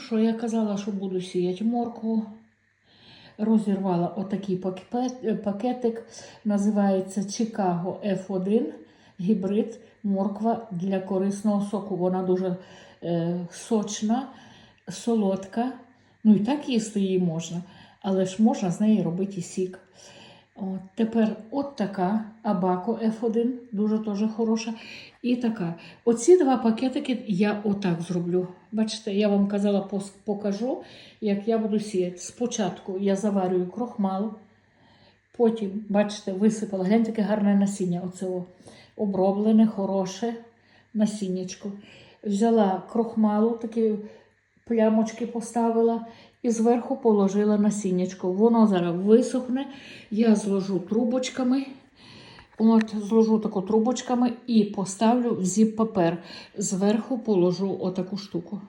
що я казала, що буду сіяти моркву. Розірвала отакий пакетик, називається Chicago F1 гібрид морква для корисного соку. Вона дуже е, сочна, солодка. Ну і так їсти її можна, але ж можна з неї робити сік. От, тепер от така Абако F1, дуже теж хороша. І така. Оці два пакетики я отак зроблю. Бачите, я вам казала, покажу, як я буду сіяти. Спочатку я заварюю крохмал, потім, бачите, висипала. Гляньте, яке гарне насіння. Оце оброблене, хороше насіннячко. Взяла крохмалу, такі плямочки поставила і зверху положила насіннячко. Воно зараз висохне. Я зложу трубочками. От, зложу таку трубочками і поставлю в зіп-папер. Зверху положу отаку штуку.